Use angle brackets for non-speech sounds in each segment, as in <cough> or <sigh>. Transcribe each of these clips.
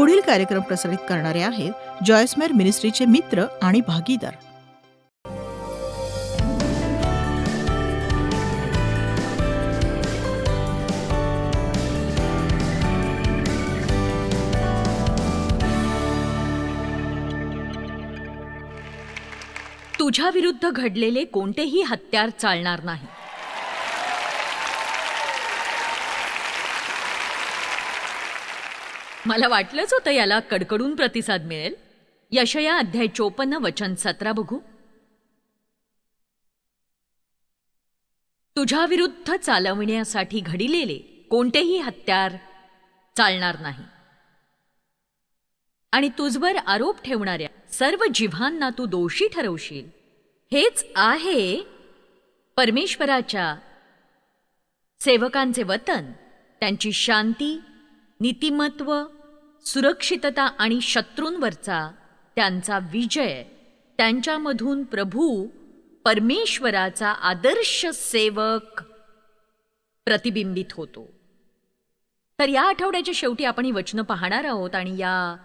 पुढील कार्यक्रम प्रसारित करणारे आहेत जॉयस्मेर मिनिस्ट्रीचे मित्र आणि भागीदार. तुझ्याविरुद्ध घडलेले कोणतेही हत्यार चालणार नाही. मला वाटलंच होतं याला कडकडून प्रतिसाद मिळेल. यशया अध्याय चोपन्न वचन सतरा बघू. तुझ्याविरुद्ध चालवण्यासाठी चालविण्यासाठी घडिलेले कोणतेही हत्यार चालणार नाही. आणि तुझवर आरोप ठेवणाऱ्या सर्व जिव्हांना तू दोषी ठरवशील. हेच आहे परमेश्वराच्या सेवकांचे वतन त्यांची शांती नीतिमत्व सुरक्षितता आणि शत्रूंवरचा त्यांचा विजय त्यांच्यामधून प्रभू परमेश्वराचा आदर्श सेवक प्रतिबिंबित होतो. तर या आठवड्याच्या शेवटी आपण ही वचनं पाहणार आहोत आणि या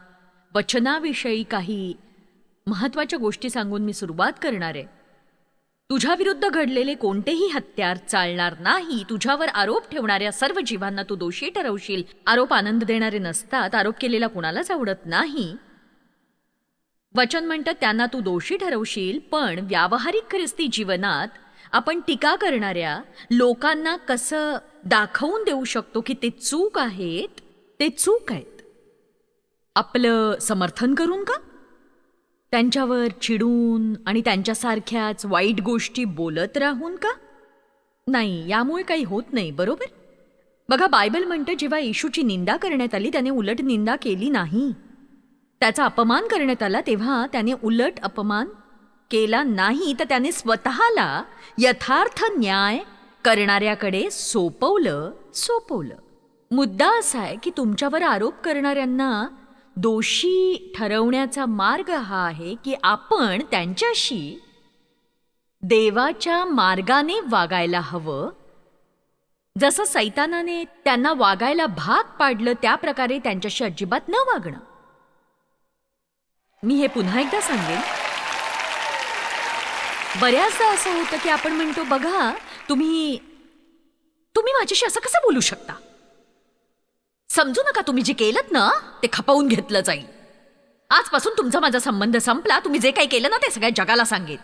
वचनाविषयी काही महत्त्वाच्या गोष्टी सांगून मी सुरुवात करणार आहे. तुझ्या विरुद्ध घडलेले कोणतेही हत्यार चालणार नाही. तुझ्यावर आरोप ठेवणाऱ्या सर्व जीवांना तू दोषी ठरवशील. आरोप आनंद देणारे नसतात. आरोप केलेला कुणालाच आवडत नाही. वचन म्हणतं त्यांना तू दोषी ठरवशील पण व्यावहारिक ख्रिस्ती जीवनात आपण टीका करणाऱ्या लोकांना कसं दाखवून देऊ शकतो की ते चूक आहेत? ते चूक आहेत. आपलं समर्थन करून का? त्यांच्यावर चिडून आणि त्यांच्यासारख्याच वाईट गोष्टी बोलत राहून का? नाही यामुळे काही होत नाही बरोबर? बघा बायबल म्हणतं जेव्हा येशूची निंदा करण्यात आली त्याने उलट निंदा केली नाही. त्याचा अपमान करण्यात आला तेव्हा त्याने उलट अपमान केला नाही. तर त्याने स्वतःला यथार्थ न्याय करणाऱ्याकडे सोपवलं सोपवलं. मुद्दा असा आहे की तुमच्यावर आरोप करणाऱ्यांना दोषी ठरवण्याचा मार्ग हा आहे की आपण त्यांच्याशी देवाच्या मार्गाने वागायला हवं. जसं सैतानाने त्यांना वागायला भाग पाडलं त्या प्रकारे त्यांच्याशी अजिबात न वागणं. मी हे पुन्हा एकदा सांगेन. बऱ्याचदा असं होतं की आपण म्हणतो बघा तुम्ही तुम्ही माझ्याशी असं कसं बोलू शकता? समजू नका तुम्ही जे केलं ना ते खपवून घेतलं जाईल. आजपासून तुमचा माझा संबंध संपला तुम्ही जे काही केलं ना ते सगळ्या जगाला सांगेन.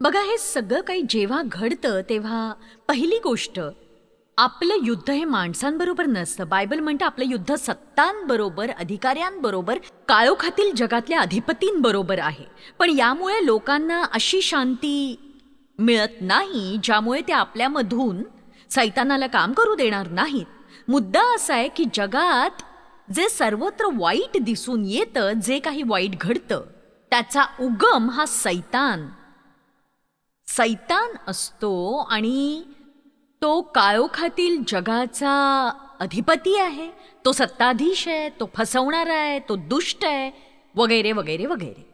बघा हे सगळं काही जेव्हा घडतं तेव्हा पहिली गोष्ट आपलं युद्ध हे माणसांबरोबर नसतं. बायबल म्हणतं आपलं युद्ध सत्तांबरोबर अधिकाऱ्यांबरोबर काळोखातील जगातल्या अधिपतींबरोबर आहे. पण यामुळे लोकांना अशी शांती मिळत नाही ज्यामुळे ते आपल्यामधून सैतानाला काम करू देणार नाहीत. मुद्दा असा आहे की जगात जे सर्वत्र वाईट दिसून येतं जे काही वाईट घडतं त्याचा उगम हा सैतान. सैतान असतो आणि तो काळोखातील जगाचा अधिपती आहे. तो सत्ताधीश आहे तो फसवणारा आहे तो दुष्ट आहे वगैरे वगैरे वगैरे.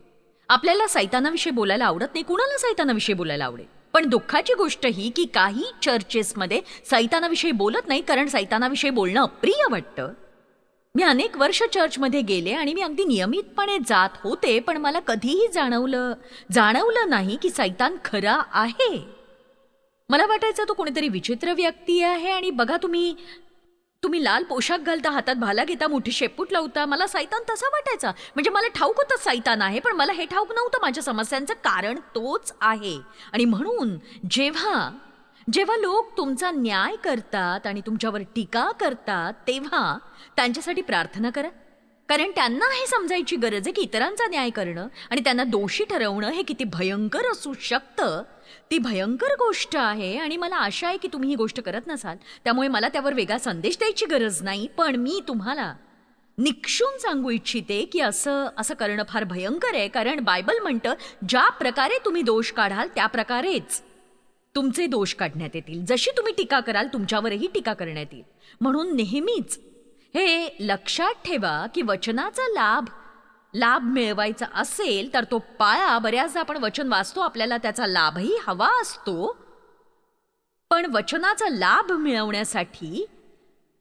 आपल्याला सैतानाविषयी बोलायला आवडत नाही कुणाला सैतानाविषयी बोलायला आवडेल? पण दुःखाची गोष्ट ही की काही चर्चेसमध्ये सैतानाविषयी बोलत नाही कारण सैतानाविषयी बोलणं अप्रिय वाटतं. मी अनेक वर्ष चर्चमध्ये गेले आणि मी अगदी नियमितपणे जात होते पण मला कधीही जाणवलं जाणवलं नाही की सैतान खरा आहे. मला वाटायचं तो कोणीतरी विचित्र व्यक्ती आहे आणि बघा तुम्ही तुम्ही लाल पोशाख घालता हातात भाला घेता मोठी शेपूट लावता. मला सैतान तसा वाटायचा. म्हणजे मला ठाऊक होतं सैतान आहे पण मला हे ठाऊक नव्हतं. माझ्या समस्यांचं कारण तोच आहे. आणि म्हणून जेव्हा जेव्हा लोक तुमचा न्याय करतात आणि तुमच्यावर टीका करतात तेव्हा त्यांच्यासाठी प्रार्थना करा. कारण त्यांना हे समजायची गरज आहे की इतरांचा न्याय करणं आणि त्यांना दोषी ठरवणं हे किती भयंकर असू शकतं. ती भयंकर गोष्ट आहे आणि मला आशा आहे की तुम्ही ही गोष्ट करत नसाल. त्यामुळे मला त्यावर वेगळा संदेश द्यायची गरज नाही पण मी तुम्हाला निक्षून सांगू इच्छिते की असं असं करणं फार भयंकर आहे कारण बायबल म्हणतं ज्या प्रकारे तुम्ही दोष काढाल त्या प्रकारेच तुमचे दोष काढण्यात येतील. जशी तुम्ही टीका कराल तुमच्यावरही टीका करण्यात येईल. म्हणून नेहमीच हे लक्षात ठेवा की वचनाचा लाभ लाभ मिळवायचा असेल तर तो पाळा बऱ्याचदा आपण वचन वाचतो आपल्याला त्याचा लाभही हवा असतो. पण वचनाचा लाभ मिळवण्यासाठी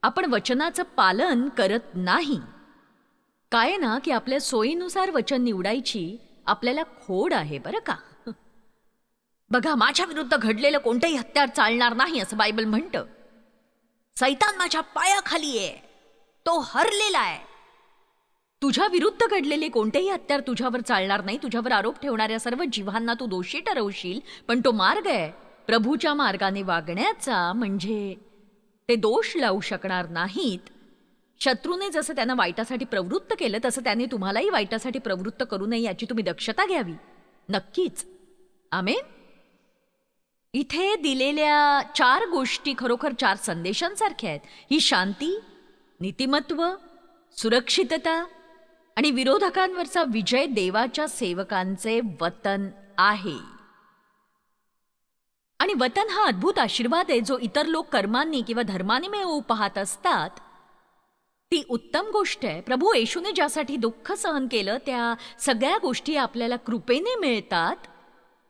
आपण वचनाचं पालन करत नाही. काय ना की आपल्या सोयीनुसार वचन निवडायची आपल्याला खोड आहे बरं का? बघा माझ्या विरुद्ध घडलेलं कोणतंही हत्यार चालणार नाही असं बायबल म्हणतं. सैतान माझ्या पायाखाली आहे. तो हरलेला आहे. तुझ्या विरुद्ध घडलेले कोणतेही हत्यार तुझ्यावर चालणार नाही. तुझ्यावर आरोप ठेवणाऱ्या सर्व जीवांना तू दोषी ठरवशील पण तो मार्ग आहे. प्रभूच्या मार्गाने वागण्याचा म्हणजे ते दोष लावू शकणार नाहीत. शत्रूने जसं त्यांना वाईटासाठी प्रवृत्त केलं तसं त्याने तुम्हालाही वाईटासाठी प्रवृत्त करू नये याची तुम्ही दक्षता घ्यावी. नक्कीच. आमेन. इथे दिलेल्या चार गोष्टी खरोखर चार संदेशांसारख्या आहेत. ही शांती नीतिमत्व सुरक्षितता आणि विरोधकांवरचा विजय देवाच्या सेवकांचे वतन आहे. आणि वतन हा अद्भुत आशीर्वाद आहे जो इतर लोक कर्मांनी किंवा धर्माने मिळवू पाहत असतात. ती उत्तम गोष्ट आहे. प्रभू येशूने ज्यासाठी दुःख सहन केलं त्या सगळ्या गोष्टी आपल्याला कृपेने मिळतात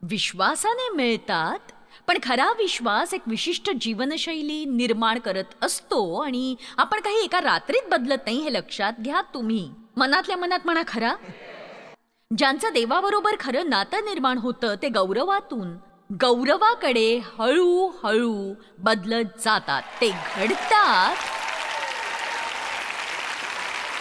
विश्वासाने मिळतात पण खरा विश्वास एक विशिष्ट जीवनशैली निर्माण करत असतो आणि आपण काही एका रात्रीत बदलत नाही हे लक्षात घ्या तुम्ही. मनातल्या मनात म्हणा खरा. ज्यांचं देवाबरोबर खरं नातं निर्माण होतं ते गौरवातून गौरवाकडे हळूहळू बदलत जातात. ते घडतात.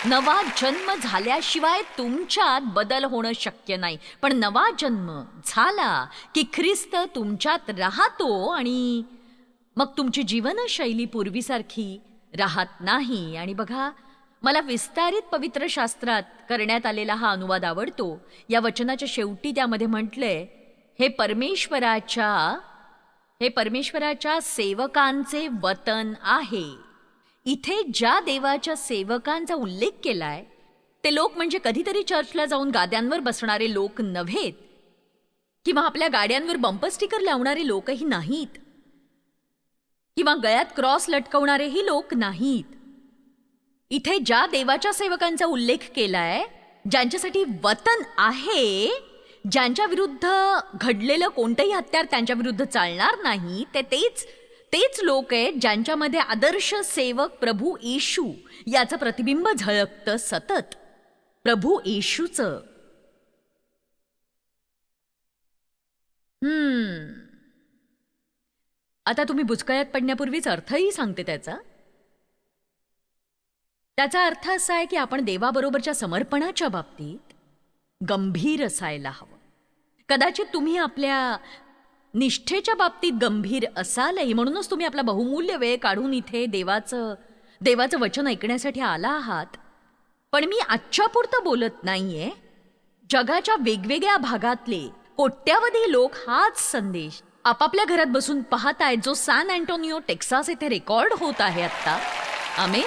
नवा जन्म झाल्याशिवाय तुमच्यात बदल होणं शक्य नाही. पण नवा जन्म झाला की ख्रिस्त तुमच्यात राहतो आणि मग तुमची जीवनशैली पूर्वीसारखी राहत नाही. आणि बघा मला विस्तारित पवित्र शास्त्रात करण्यात आलेला हा अनुवाद आवडतो. या वचनाच्या शेवटी त्यामध्ये म्हटलंय हे परमेश्वराच्या हे परमेश्वराच्या सेवकांचे वतन आहे. इथे ज्या देवाच्या सेवकांचा उल्लेख केलाय ते लोक म्हणजे कधीतरी चर्चला जाऊन गाद्यांवर बसणारे लोक नव्हेत किंवा आपल्या गाड्यांवर बंपर स्टिकर लावणारे लोकही नाहीत किंवा गळ्यात क्रॉस लटकवणारेही लोक नाहीत. इथे ज्या देवाच्या सेवकांचा उल्लेख केलाय ज्यांच्यासाठी वतन आहे ज्यांच्या विरुद्ध घडलेलं कोणतंही हत्यार त्यांच्या विरुद्ध चालणार नाही ते तेच तेच लोक आहेत ज्यांच्यामध्ये आदर्श सेवक प्रभू येशू याचं प्रतिबिंब झळकतं सतत. प्रभू येशूचं. हम्म. आता तुम्ही बुचकळ्यात पडण्यापूर्वीच अर्थही सांगते त्याचा. त्याचा अर्थ असा आहे की आपण देवाबरोबरच्या समर्पणाच्या बाबतीत गंभीर असायला हवं. कदाचित तुम्ही आपल्या निष्ठेच्या बाबतीत गंभीर असालही म्हणूनच तुम्ही आपला बहुमूल्य वेळ काढून इथे देवाचं देवाचं वचन ऐकण्यासाठी आला आहात. पण मी आजच्यापुरतं बोलत बोलत नाहीये. जगाच्या वेगवेगळ्या भागातले कोट्यावधी लोक हाच संदेश आपापल्या घरात बसून पाहत आहेत जो सॅन अँटोनिओ टेक्सास येथे रेकॉर्ड होत आहे आत्ता. आम्ही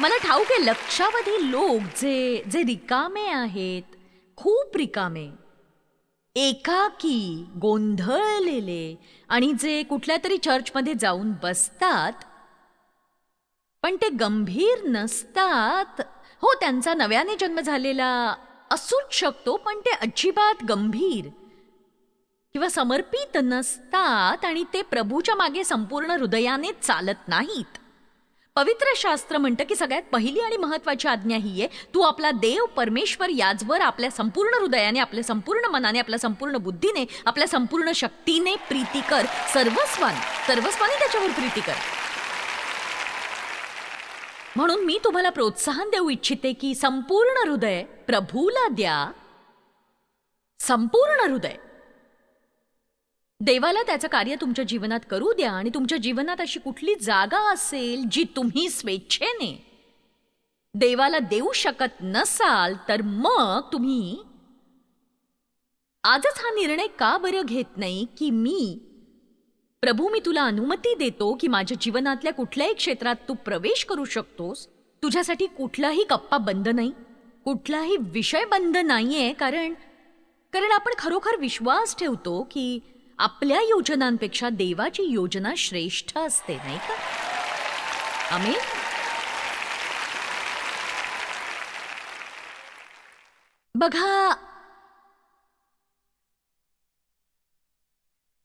मला ठाऊक आहे लक्षावधी लोक जे जे रिकामे आहेत खूप रिकामे. एकाकी गोंधळलेले आणि जे कुठल्या तरी चर्चमध्ये जाऊन बसतात पण ते गंभीर नसतात. हो त्यांचा नव्याने जन्म झालेला असूच शकतो पण ते अजिबात गंभीर किंवा समर्पित नसतात आणि ते प्रभूच्या मागे संपूर्ण हृदयाने चालत नाहीत. पवित्र शास्त्र म्हणतं की सगळ्यात पहिली आणि महत्वाची आज्ञा ही आहे तू आपला देव परमेश्वर याचवर आपल्या संपूर्ण हृदयाने आपल्या संपूर्ण मनाने आपल्या संपूर्ण बुद्धीने आपल्या संपूर्ण शक्तीने प्रीती कर. सर्वस्वान सर्वस्वाने त्याच्यावर प्रीती कर. म्हणून मी तुम्हाला प्रोत्साहन देऊ इच्छिते की संपूर्ण हृदय प्रभूला द्या. संपूर्ण हृदय. देवाला त्याचं कार्य तुमच्या जीवनात करू द्या आणि तुमच्या जीवनात अशी कुठली जागा असेल जी तुम्ही स्वेच्छेने देवाला देऊ शकत नसाल तर मग तुम्ही आजच हा निर्णय का बरं घेत नाही की मी प्रभू मी तुला अनुमती देतो की माझ्या जीवनातल्या कुठल्याही क्षेत्रात तू प्रवेश करू शकतोस? तुझ्यासाठी कुठलाही कप्पा बंद नाही कुठलाही विषय बंद नाहीये कारण कारण आपण खरोखर विश्वास ठेवतो की आपल्या योजनांपेक्षा देवाची योजना श्रेष्ठ असते नाही का? आम्ही बघा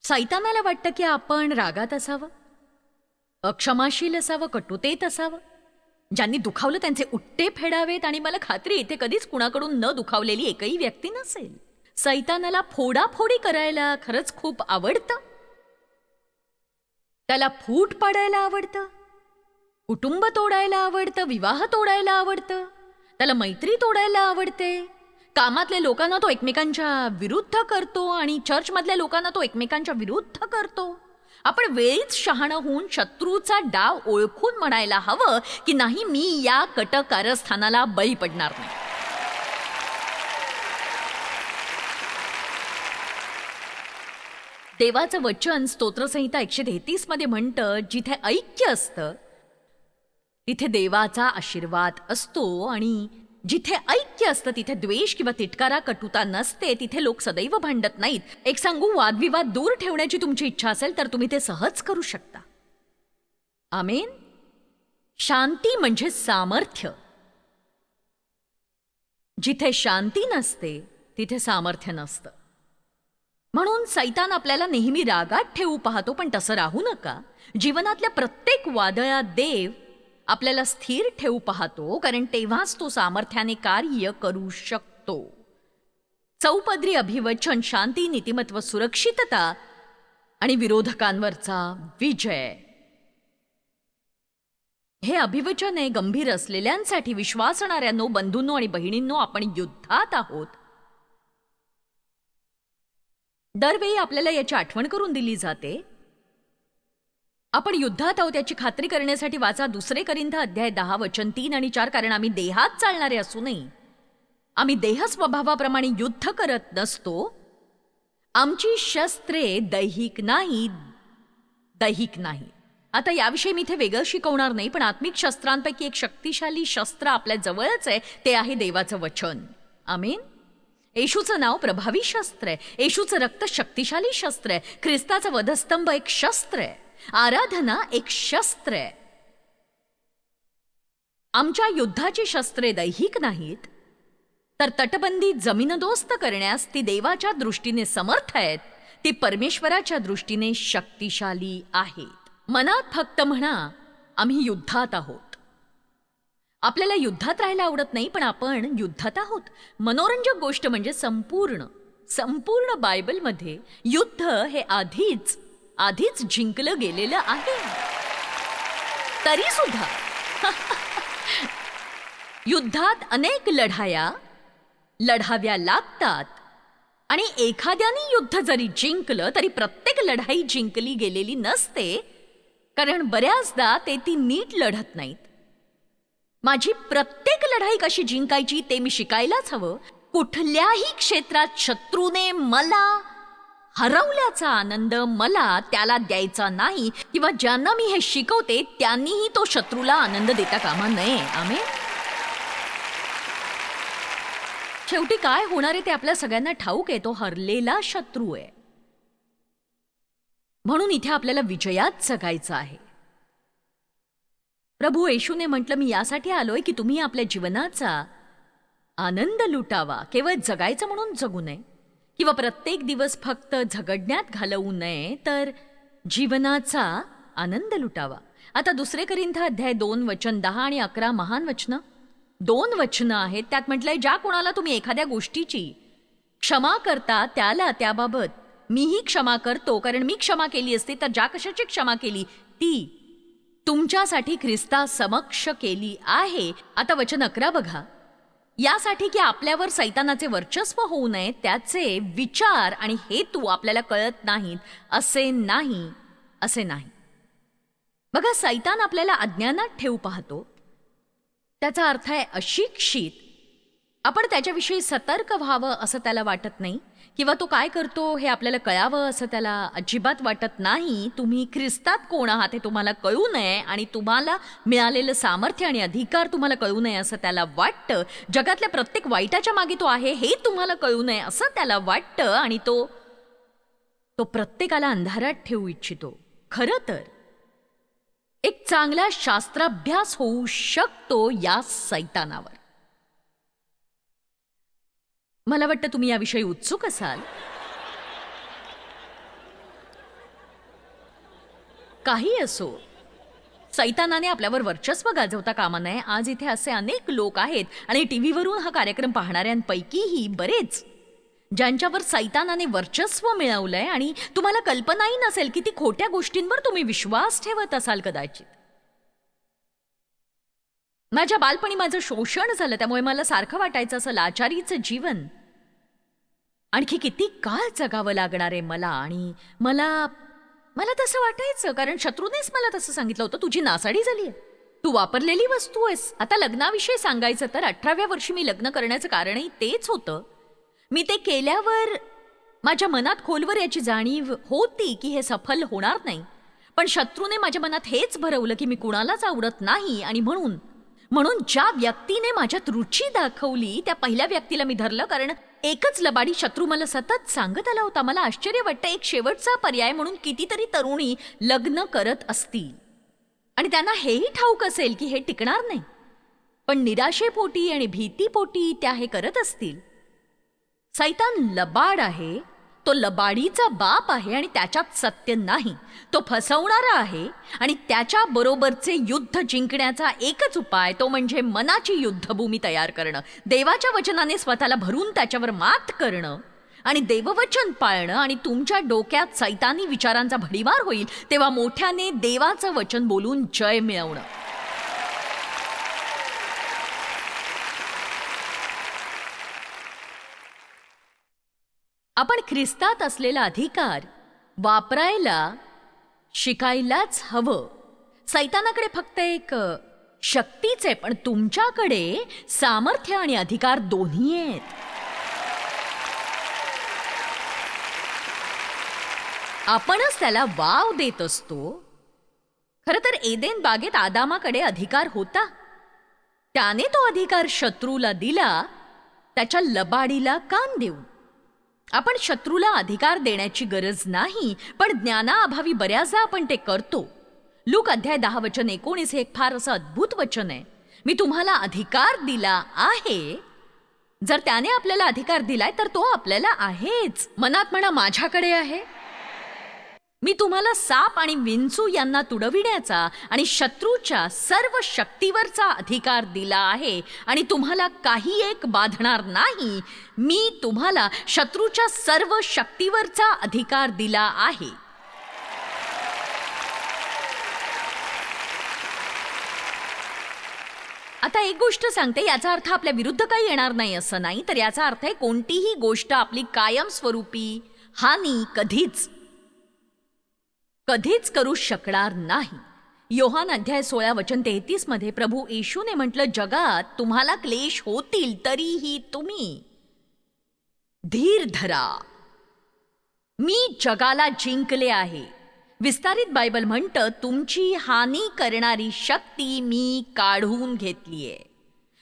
सैतानाला वाटतं की आपण रागात असावं अक्षमाशील असावं कटुतेत असावं. ज्यांनी दुखावलं त्यांचे उट्टे फेडावेत आणि मला खात्री इथे कधीच कुणाकडून न दुखावलेली एकही व्यक्ती नसेल. सैतानाला फोडाफोडी करायला खरंच खूप आवडतं. त्याला फूट पाडायला आवडतं. कुटुंब तोडायला आवडतं विवाह तोडायला आवडतं त्याला मैत्री तोडायला आवडते. कामातल्या लोकांना तो एकमेकांच्या विरुद्ध करतो आणि चर्चमधल्या लोकांना तो एकमेकांच्या विरुद्ध करतो. आपण वेळीच शहाणं होऊन शत्रूचा डाव ओळखून म्हणायला हवं की नाही मी या कट कारस्थानाला बळी पडणार नाही. देवाचं वचन स्तोत्रसंहिता एकशे तेहतीसमध्ये म्हणतं जिथे ऐक्य असतं तिथे देवाचा आशीर्वाद असतो आणि जिथे ऐक्य असतं तिथे द्वेष किंवा तिटकारा कटुता नसते तिथे लोक सदैव भांडत नाहीत. एक सांगू वादविवाद दूर ठेवण्याची तुमची इच्छा असेल तर तुम्ही ते सहज करू शकता. आमेन? शांती म्हणजे सामर्थ्य. जिथे शांती नसते तिथे सामर्थ्य नसतं. म्हणून सैतान आपल्याला नेहमी रागात ठेवू पाहतो पण तसं राहू नका. जीवनातल्या प्रत्येक वादळात देव आपल्याला स्थिर ठेवू पाहतो कारण तेव्हाच तो सामर्थ्याने कार्य करू शकतो. चौपदरी अभिवचन शांती नीतिमत्व सुरक्षितता आणि विरोधकांवरचा विजय. हे अभिवचन आहे गंभीर असलेल्यांसाठी विश्वासणाऱ्यांनो बंधूंनो आणि बहिणींनो आपण युद्धात आहोत. दरवेळी आपल्याला याची आठवण करून दिली जाते. आपण युद्धात आहोत याची खात्री करण्यासाठी वाचा दुसरे करिंथ अध्याय दहा वचन तीन आणि चार कारण आम्ही देहात चालणारे असूनही आम्ही देह स्वभावाप्रमाणे युद्ध करत नसतो. आमची शस्त्रे दैहिक नाही दैहिक नाही. आता याविषयी मी इथे वेगळं शिकवणार नाही पण आत्मिक शस्त्रांपैकी एक शक्तिशाली शस्त्र आपल्या जवळच आहे ते आहे देवाचं वचन. आमीन? येशूचं नाव प्रभावी शस्त्र आहे. येशूचं रक्त शक्तिशाली शस्त्र आहे. ख्रिस्ताचं वधस्तंभ एक शस्त्र आहे. आराधना एक शस्त्र आहे. आमच्या युद्धाची शस्त्रे दैहिक नाहीत तर तटबंदी जमीनदोस्त करण्यास ती देवाच्या दृष्टीने समर्थ आहेत. ती परमेश्वराच्या दृष्टीने शक्तिशाली आहेत. मनात फक्त म्हणा आम्ही युद्धात आहोत. आपल्याला युद्धात राहायला आवडत नाही पण आपण युद्धात आहोत. मनोरंजक गोष्ट म्हणजे संपूर्ण संपूर्ण बायबलमध्ये युद्ध हे आधीच आधीच जिंकलं गेलेलं आहे. तरी सुद्धा <laughs> युद्धात अनेक लढाया लढाव्या लागतात. आणि एखाद्याने युद्ध जरी जिंकलं तरी प्रत्येक लढाई जिंकली गेलेली नसते कारण बऱ्याचदा ते ती नीट लढत नाहीत. माझी प्रत्येक लढाई कशी जिंकायची ते मी शिकायलाच हवं. कुठल्याही क्षेत्रात शत्रूने मला हरवल्याचा आनंद मला त्याला द्यायचा नाही किंवा ज्यांना मी हे शिकवते त्यांनीही तो शत्रूला आनंद देता कामा नये. आम्ही शेवटी काय होणार आहे ते आपल्या सगळ्यांना ठाऊक आहे तो हरलेला शत्रू आहे. म्हणून इथे आपल्याला विजयात जगायचं आहे. प्रभू येशूने म्हटलं मी यासाठी आलोय की तुम्ही आपल्या जीवनाचा आनंद लुटावा. केवळ जगायचं म्हणून जगू नये. किंवा प्रत्येक दिवस फक्त झगडण्यात घालवू नये तर जीवनाचा आनंद लुटावा. आता दुसरे करिंथ अध्याय दोन वचन दहा आणि अकरा महान वचनं. दोन वचनं आहेत. त्यात म्हटलंय ज्या कोणाला तुम्ही एखाद्या गोष्टीची क्षमा करता त्याला त्याबाबत मीही क्षमा करतो. कारण मी क्षमा केली असते तर ज्या कशाची क्षमा केली? ती तुमच्यासाठी ख्रिस्ता समक्ष केली आहे. आता वचन अकरा बघा. यासाठी की आपल्यावर सैतानाचे वर्चस्व होऊ नये त्याचे विचार आणि हेतू आपल्याला कळत नाहीत असे नाही असे नाही. बघा सैतान आपल्याला अज्ञानात ठेवू पाहतो. त्याचा अर्थ आहे अशिक्षित आपण त्याच्याविषयी सतर्क व्हावं असं त्याला वाटत नाही किंवा तो काय करतो हे आपल्याला कळावं असं त्याला अजिबात वाटत नाही. तुम्ही ख्रिस्तात कोण आहात हे तुम्हाला कळू नये आणि तुम्हाला मिळालेलं सामर्थ्य आणि अधिकार तुम्हाला कळू नये असं त्याला वाटतं. जगातल्या प्रत्येक वाईटाच्या मागे तो आहे हे तुम्हाला कळू नये असं त्याला वाटतं आणि तो तो प्रत्येकाला अंधारात ठेवू इच्छितो. खरं तर एक चांगला शास्त्राभ्यास होऊ शकतो या सैतानावर. मला वाटतं तुम्ही याविषयी उत्सुक असाल. काही असो. सैतानाने आपल्यावर वर्चस्व गाजवता कामा नये. आज इथे असे अनेक लोक आहेत आणि टीव्हीवरून हा कार्यक्रम पाहणाऱ्यांपैकीही बरेच ज्यांच्यावर सैतानाने वर्चस्व मिळवलंय आणि तुम्हाला कल्पनाही नसेल की ती खोट्या गोष्टींवर तुम्ही विश्वास ठेवत असाल कदाचित. माझ्या बालपणी माझं शोषण झालं त्यामुळे मला सारखं वाटायचं असं लाचारीचं जीवन. आणखी किती काळ जगावं लागणार आहे मला आणि मला मला तसं वाटायचं कारण शत्रूनेच मला तसं सांगितलं होतं तुझी नासाडी झाली आहे. तू वापरलेली वस्तू आहेस. आता लग्नाविषयी सांगायचं तर अठराव्या वर्षी मी लग्न करण्याचं कारणही तेच होतं. मी ते केल्यावर माझ्या मनात खोलवर याची जाणीव होती की हे सफल होणार नाही. पण शत्रूने माझ्या मनात हेच भरवलं की मी कुणालाच आवडत नाही आणि म्हणून म्हणून ज्या व्यक्तीने माझ्यात रुची दाखवली त्या पहिल्या व्यक्तीला मी धरलं कारण एकच लबाडी शत्रू मला सतत सांगत आला होता. मला आश्चर्य वाटतं एक शेवटचा पर्याय म्हणून कितीतरी तरुणी लग्न करत असतील. आणि त्यांना हेही ठाऊक असेल की हे टिकणार नाही. पण निराशेपोटी आणि भीतीपोटी त्या हे करत असतील. सैतान लबाड आहे. तो लबाडीचा बाप आहे आणि त्याच्यात सत्य नाही. तो फसवणारा आहे आणि त्याच्या बरोबरचे युद्ध जिंकण्याचा एकच उपाय तो म्हणजे मनाची युद्धभूमी तयार करणं. देवाच्या वचनाने स्वतःला भरून त्याच्यावर मात करणं आणि देववचन पाळणं आणि तुमच्या डोक्यात सैतानी विचारांचा भडीवार होईल तेव्हा मोठ्याने देवाचं वचन बोलून जय मिळवणं. आपण ख्रिस्तात असलेला अधिकार वापरायला शिकायलाच हवं. सैतानाकडे फक्त एक शक्तीच आहे पण तुमच्याकडे सामर्थ्य आणि अधिकार दोन्ही आहेत. आपणच त्याला वाव देत असतो. खरं तर एदेन बागेत आदामाकडे अधिकार होता. त्याने तो अधिकार शत्रूला दिला त्याच्या लबाडीला कान देऊन. आपण शत्रूला अधिकार देण्याची गरज नाही पण ज्ञानाअभावी बऱ्याचदा आपण ते करतो. लूक अध्याय दहा वचन एकोणीस हे एक फार असं अद्भुत वचन आहे. मी तुम्हाला अधिकार दिला आहे. जर त्याने आपल्याला अधिकार दिलाय तर तो आपल्याला आहेच. मनात म्हणा माझ्याकडे आहे. मी तुम्हाला साप आणि विंचू यांना तुडविण्याचा आणि शत्रूच्या सर्व शक्तीवरचा अधिकार दिला आहे आणि तुम्हाला काही एक बाधणार नाही मी तुम्हाला शत्रूच्या सर्व शक्तीवरचा अधिकार दिला आहे. आता एक गोष्ट सांगते याचा अर्थ आपल्या विरुद्ध काही येणार नाही असं नाही तर याचा अर्थ आहे कोणतीही गोष्ट आपली कायमस्वरूपी हानी कधीच कधीच करू शकणार नाही. योहान अध्याय सोळा वचन तेहतीसमध्ये प्रभू येशूने म्हटलं जगात तुम्हाला क्लेश होतील तरीही तुम्ही धीर धरा. मी जगाला जिंकले आहे. विस्तारित बायबल म्हणतं तुमची हानी करणारी शक्ती मी काढून घेतलीये.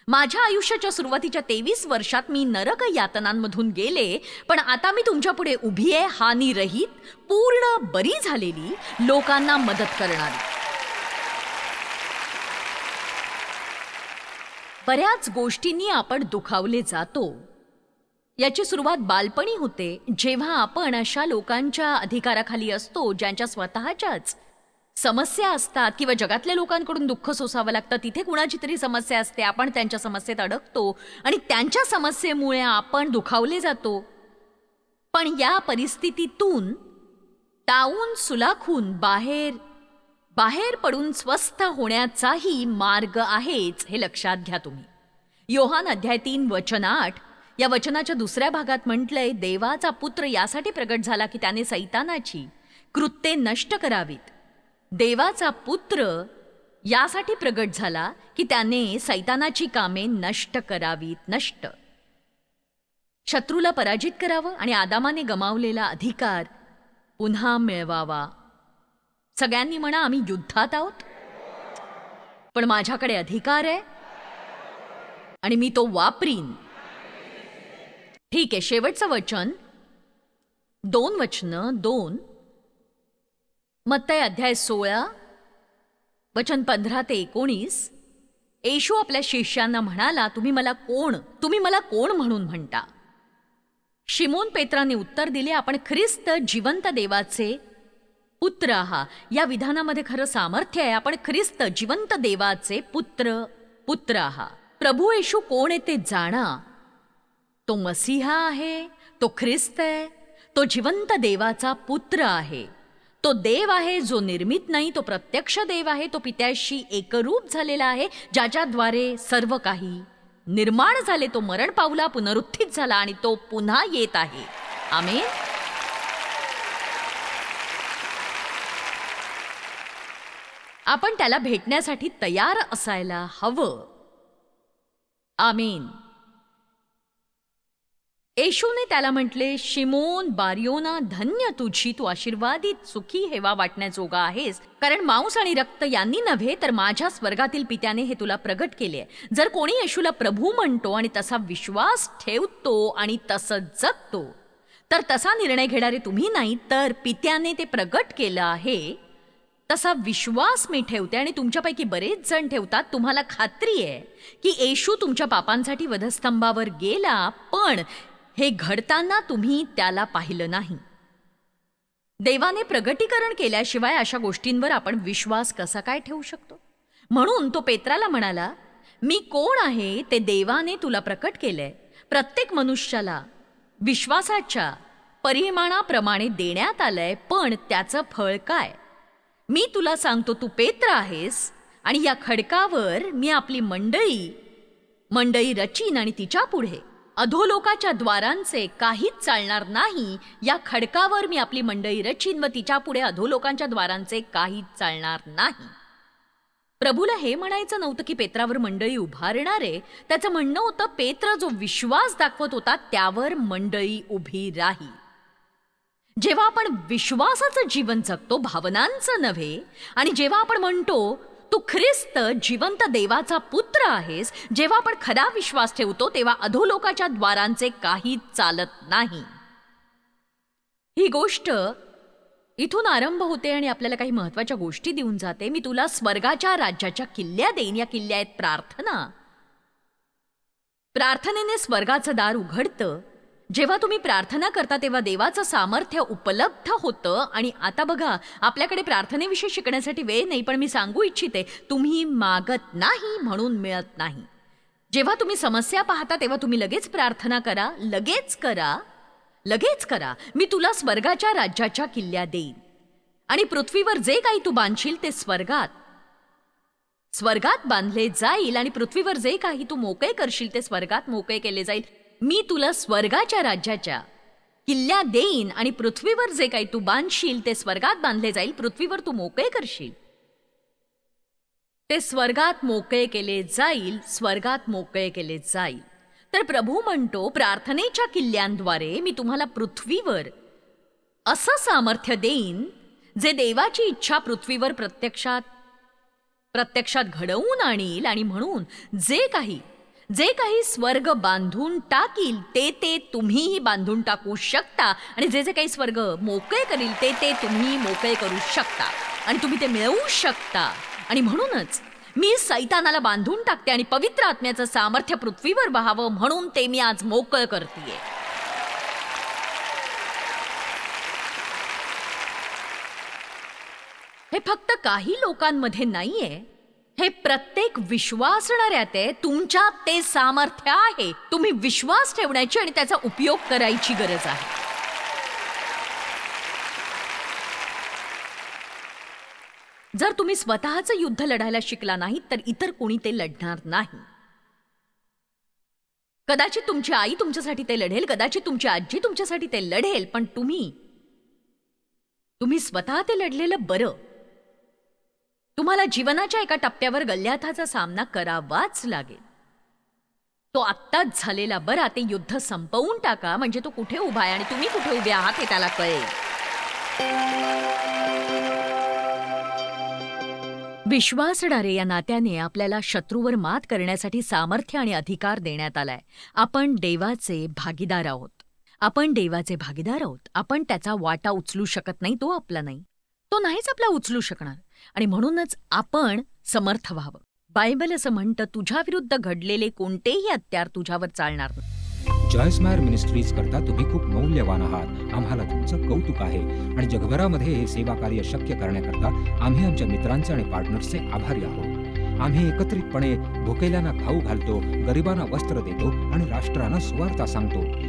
माझ्या आयुष्याच्या सुरुवातीच्या तेवीस वर्षात मी नरक यातनांमधून गेले पण आता मी तुमच्यापुढे उभी आहे हानी रहित पूर्ण बरी झालेली लोकांना मदत करणारी. बऱ्याच गोष्टींनी आपण दुखावले जातो. याची सुरुवात बालपणी होते जेव्हा आपण अशा लोकांच्या अधिकाराखाली असतो ज्यांच्या स्वतःच्याच समस्या असतात किंवा जगातल्या लोकांकडून दुःख सोसावं लागतं तिथे कुणाची तरी समस्या असते आपण त्यांच्या समस्येत अडकतो आणि त्यांच्या समस्येमुळे आपण दुखावले जातो. पण या परिस्थितीतून तावून सुलाखून बाहेर बाहेर पडून स्वस्थ होण्याचाही मार्ग आहेच हे लक्षात घ्या तुम्ही. योहान अध्याय तीन वचन आठ या वचनाच्या दुसऱ्या भागात म्हटलंय देवाचा पुत्र यासाठी प्रगट झाला की त्याने सैतानाची कृत्ये नष्ट करावीत. देवाचा पुत्र यासाठी प्रगट झाला की त्याने सैतानाची कामे नष्ट करावीत नष्ट. शत्रूला पराजित करावं आणि आदामाने गमावलेला अधिकार पुन्हा मिळवावा. सगळ्यांनी म्हणा आम्ही युद्धात आहोत. पण माझ्याकडे अधिकार आहे आणि मी तो वापरीन. ठीक आहे शेवटचं वचन. दोन वचनं दोन. मत्तय अध्याय सोळा वचन पंधरा ते एकोणीस. येशू आपल्या शिष्यांना म्हणाला तुम्ही मला कोण? तुम्ही मला कोण म्हणून म्हणता? शिमोन पेत्राने उत्तर दिले आपण ख्रिस्त जिवंत देवाचे पुत्र हा या विधानामध्ये खरं सामर्थ्य आहे आपण ख्रिस्त जिवंत देवाचे पुत्र पुत्र आहात प्रभू येशू कोण आहे ते जाणा. तो मसीहा आहे तो ख्रिस्त आहे तो जिवंत देवाचा पुत्र आहे. तो देव आहे जो निर्मित नाही तो प्रत्यक्ष देव आहे तो पित्याशी एकरूप झालेला आहे ज्याच्याद्वारे सर्व काही निर्माण झाले तो मरण पावला पुनरुत्थित झाला आणि तो पुन्हा येत आहे. आम्ही आपण त्याला भेटण्यासाठी तयार असायला हवं. आमीन. येशूने त्याला म्हटले शिमोन बारियोना धन्य तुझी तू आशीर्वादित सुखी हेवा वाटण्याजोगा आहेस. कारण मांस आणि रक्त यांनी नव्हे तर माझ्या स्वर्गातील पित्याने हे तुला प्रगट केले जर कोणी येशूला प्रभू म्हणतो आणि तसा विश्वास ठेवतो आणि तसं जगतो तर तसा निर्णय घेणारे तुम्ही नाही तर पित्याने ते प्रगट केलं आहे. तसा विश्वास मी ठेवते आणि तुमच्यापैकी बरेच जण ठेवतात. तुम्हाला खात्री आहे की येशू तुमच्या पापांसाठी वधस्तंभावर गेला पण हे घडताना तुम्ही त्याला पाहिलं नाही. देवाने प्रगटीकरण केल्याशिवाय अशा गोष्टींवर आपण विश्वास कसा काय ठेवू शकतो? म्हणून तो पेत्राला म्हणाला मी कोण आहे ते देवाने तुला प्रकट केलंय. प्रत्येक मनुष्याला विश्वासाच्या परिमाणाप्रमाणे देण्यात आलंय पण त्याचं फळ काय? मी तुला सांगतो तू पेत्र आहेस आणि या खडकावर मी आपली मंडळी मंडळी रचीन आणि तिच्या पुढे अधोलोकाच्या द्वारांचे काहीच चालणार नाही. या खडकावर मी आपली मंडळी रचीन व तिच्या पुढे अधोलोकांच्या द्वारांचे काहीच चालणार नाही. प्रभूला हे म्हणायचं नव्हतं की पेत्रावर मंडळी उभारणारे. त्याचं म्हणणं होतं पेत्र जो विश्वास दाखवत होता त्यावर मंडळी उभी राही. जेव्हा आपण विश्वासाचं जीवन जगतो भावनांचं नव्हे आणि जेव्हा आपण म्हणतो तू ख्रिस्त जिवंत देवाचा पुत्र आहेस जेव्हा आपण खरा विश्वास ठेवतो तेव्हा अधोलोकाच्या द्वारांचे काही चालत नाही. ही गोष्ट इथून आरंभ होते आणि आपल्याला काही महत्त्वाच्या गोष्टी देऊन जाते. मी तुला स्वर्गाच्या राज्याच्या किल्ल्या देईन. या किल्ल्या आहेत प्रार्थना. प्रार्थनेने स्वर्गाचं दार उघडतं. जेव्हा तुम्ही प्रार्थना करता तेव्हा देवाचं सामर्थ्य उपलब्ध होतं. आणि आता बघा आपल्याकडे प्रार्थनेविषयी शिकण्यासाठी वेळ नाही पण मी सांगू इच्छिते तुम्ही मागत नाही म्हणून मिळत नाही. जेव्हा तुम्ही समस्या पाहता तेव्हा तुम्ही लगेच प्रार्थना करा लगेच करा लगेच करा. मी तुला स्वर्गाच्या राज्याच्या किल्ल्या देईन. आणि पृथ्वीवर जे काही तू बांधशील ते स्वर्गात. स्वर्गात बांधले जाईल आणि पृथ्वीवर जे काही तू मोकळे करशील ते स्वर्गात मोकळे केले जाईल. मी तुला स्वर्गाच्या राज्याच्या किल्ल्या देईन आणि पृथ्वीवर जे काही तू बांधशील ते स्वर्गात बांधले जाईल पृथ्वीवर तू मोकळे करशील. ते स्वर्गात मोकळे केले जाईल स्वर्गात मोकळे केले जाईल. तर प्रभू म्हणतो प्रार्थनेच्या किल्ल्यांद्वारे मी तुम्हाला पृथ्वीवर असं सामर्थ्य देईन जे देवाची इच्छा पृथ्वीवर प्रत्यक्षात प्रत्यक्षात घडवून आणील आणि म्हणून जे काही जे काही स्वर्ग बांधून टाकील ते ते तुम्हीही बांधून टाकू शकता. आणि जे जे काही स्वर्ग मोकळे करील ते ते तुम्ही मोकळे करू शकता. आणि तुम्ही ते मिळवू शकता. आणि म्हणूनच मी सैतानाला बांधून टाकते आणि पवित्र आत्म्याचं सामर्थ्य पृथ्वीवर व्हावं म्हणून ते मी आज मोकळ करते हे फक्त काही लोकांमध्ये नाहीये. हे प्रत्येक विश्वासणाऱ्या ते तुमच्यात ते सामर्थ्य आहे. तुम्ही विश्वास ठेवण्याची आणि त्याचा उपयोग करायची गरज आहे. जर तुम्ही स्वतःचं युद्ध लढायला शिकला नाही तर इतर कोणी ते लढणार नाही. कदाचित तुमची आई तुमच्यासाठी ते लढेल कदाचित तुमची आजी तुमच्यासाठी ते लढेल पण तुम्ही तुम्ही स्वतः ते लढलेलं बरं. तुम्हाला जीवनाच्या एका टप्प्यावर गल्ल्याथाचा सामना करावाच लागेल. तो आत्ताच झालेला बरा ते युद्ध संपवून टाका म्हणजे तो कुठे उभा आहे आणि तुम्ही कुठे उभे आहात हे त्याला कळेल. विश्वासणारे या नात्याने आपल्याला शत्रूवर मात करण्यासाठी सामर्थ्य आणि अधिकार देण्यात आलाय. आपण देवाचे भागीदार आहोत. आपण देवाचे भागीदार आहोत. आपण त्याचा वाटा उचलू शकत नाही तो आपला नाही. तो नाहीच आपला उचलू शकणार. आणि म्हणूनच आपण समर्थ व्हावं. बायबल असं म्हणतं तुझ्या विरुद्ध घडलेले कोणतेही अत्यार तुझ्यावर चालणार नाही. जॉयस्मायर मिनिस्ट्रीज करता तुम्ही खूप मौल्यवान आहात. आम्हाला तुमचं कौतुक आहे. आणि जगभरामध्ये हे सेवा कार्य शक्य करण्याकरता आम्ही आमच्या मित्रांचे आणि पार्टनर्सचे आभारी आहोत. आम्ही एकत्रितपणे भुकेल्यांना खाऊ घालतो गरिबांना वस्त्र देतो आणि राष्ट्रांना सुवार्ता सांगतो.